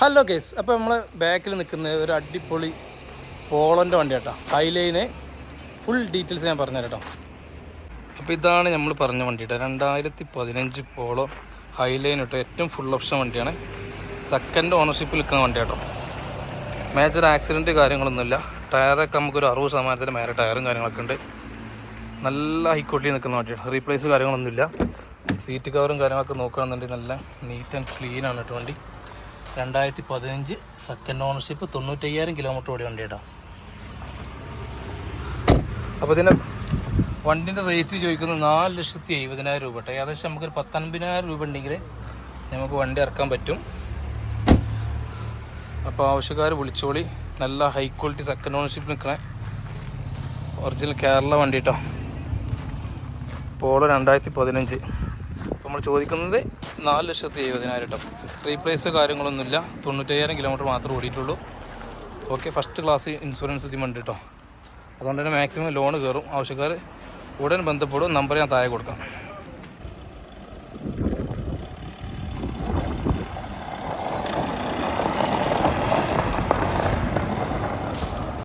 Hello case അപ്പോൾ നമ്മൾ ബാക്കിൽ നിൽക്കുന്ന ഒരു അടിപൊളി പോളന്റെ വണ്ടി കേട്ടോ ഹൈലൈന് ഫുൾ ഡീറ്റെയിൽസ് ഞാൻ പറഞ്ഞുതരാം കേട്ടോ അപ്പോൾ ഇതാണ് നമ്മൾ പറഞ്ഞ വണ്ടി കേട്ടോ രണ്ടായിരത്തി പതിനഞ്ച് പോളോ ഹൈലൈൻ കേട്ടോ ഏറ്റവും ഫുൾ ഓപ്ഷൻ വണ്ടിയാണ്. സെക്കൻഡ് ഓണർഷിപ്പിൽ നിൽക്കുന്ന വണ്ടി കേട്ടോ മേജർ ആക്സിഡന്റ് കാര്യങ്ങളൊന്നുമില്ല ടയറൊക്കെ നമുക്കൊരു അറുപത് ശതമാനത്തിന് മേലെ ടയറും കാര്യങ്ങളൊക്കെ ഉണ്ട്. നല്ല ഹൈ ക്വാളിറ്റി നിൽക്കുന്ന വണ്ടിയാണ്. റീപ്ലേസ് കാര്യങ്ങളൊന്നുമില്ല. സീറ്റ് കവറും കാര്യങ്ങളൊക്കെ നോക്കുകയാണെന്നുണ്ടെങ്കിൽ നല്ല നീറ്റ് ആൻഡ് ക്ലീൻ ആണ് കേട്ടോ വണ്ടി. രണ്ടായിരത്തി പതിനഞ്ച് സെക്കൻഡ് ഓണർഷിപ്പ് തൊണ്ണൂറ്റയ്യായിരം കിലോമീറ്റർ ഓടിയ വണ്ടി കേട്ടോ അപ്പോൾ ഇതിന്റെ വണ്ടിന്റെ റേറ്റ് ചോദിക്കുന്നത് നാല് ലക്ഷത്തി എഴുപതിനായിരം രൂപ കേട്ടോ. ഏകദേശം നമുക്കൊരു പത്തൊൻപതിനായിരം രൂപ ഉണ്ടെങ്കിൽ നമുക്ക് വണ്ടി ഇറക്കാൻ പറ്റും. അപ്പോൾ ആവശ്യക്കാർ വിളിച്ചോളി. നല്ല ഹൈ ക്വാളിറ്റി സെക്കൻഡ് ഓണർഷിപ്പ് നിൽക്കണ ഒറിജിനൽ കേരള വണ്ടി കേട്ടോ. പോളോ രണ്ടായിരത്തി പതിനഞ്ച് നമ്മൾ ചോദിക്കുന്നത് നാല് ലക്ഷത്തി എഴുപതിനായിരം കേട്ടോ റീപ്ലേസ് കാര്യങ്ങളൊന്നുമില്ല. തൊണ്ണൂറ്റയ്യായിരം കിലോമീറ്റർ മാത്രമേ ഓടിയിട്ടുള്ളൂ. ഓക്കെ ഫസ്റ്റ് ക്ലാസ് ഇൻഷുറൻസ് ഇതിമുണ്ട് കേട്ടോ അതുകൊണ്ട് തന്നെ മാക്സിമം ലോൺ കയറും. ആവശ്യക്കാർ ഉടൻ ബന്ധപ്പെടും. നമ്പർ ഞാൻ താഴെ കൊടുക്കാം.